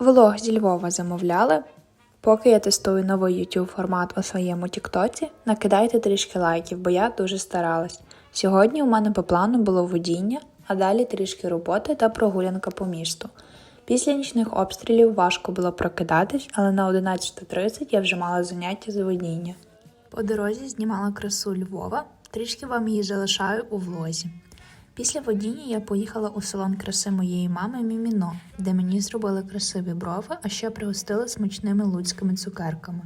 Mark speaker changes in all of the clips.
Speaker 1: Влог зі Львова замовляли. Поки я тестую новий YouTube формат у своєму Тіктоці, накидайте трішки лайків, бо я дуже старалась. Сьогодні у мене по плану було водіння, а далі трішки роботи та прогулянка по місту. Після нічних обстрілів важко було прокидатись, але на 11.30 я вже мала заняття з водіння. По дорозі знімала красу Львова, трішки вам її залишаю у влозі. Після водіння я поїхала у салон краси моєї мами Міміно, де мені зробили красиві брови, а ще пригостили смачними луцькими цукерками.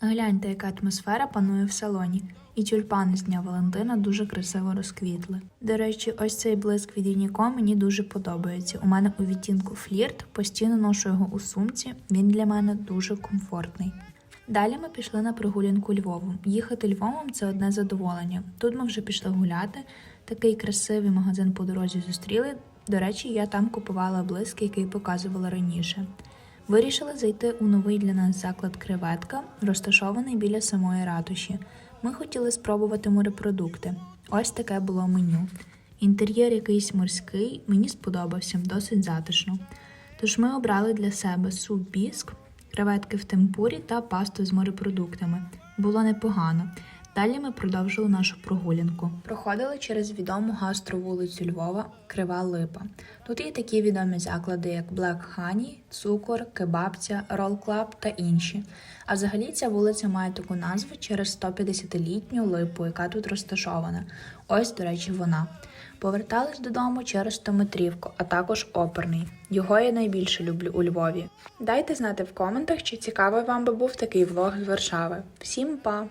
Speaker 1: Гляньте, яка атмосфера панує в салоні, і тюльпани з Дня Валентина дуже красиво розквітли. До речі, ось цей блиск від Юніко мені дуже подобається. У мене у відтінку флірт, постійно ношу його у сумці, він для мене дуже комфортний. Далі ми пішли на прогулянку Львовом. Їхати Львовом це одне задоволення. Тут ми вже пішли гуляти. Такий красивий магазин по дорозі зустріли. До речі, я там купувала блиск, який показувала раніше. Вирішили зайти у новий для нас заклад креветка, розташований біля самої ратуші. Ми хотіли спробувати морепродукти. Ось таке було меню. Інтер'єр якийсь морський, мені сподобався, досить затишно. Тож ми обрали для себе суп біск, креветки в темпурі та пасту з морепродуктами. Було непогано. Далі ми продовжили нашу прогулянку. Проходили через відому гастровулицю Львова Крива Липа. Тут є такі відомі заклади, як Black Honey, Цукор, Кебабця, Roll Club та інші. А взагалі ця вулиця має таку назву через 150-літню липу, яка тут розташована. Ось, до речі, вона. Повертались додому через стометрівку, а також оперний. Його я найбільше люблю у Львові. Дайте знати в коментах, чи цікавий вам би був такий влог з Варшави. Всім па!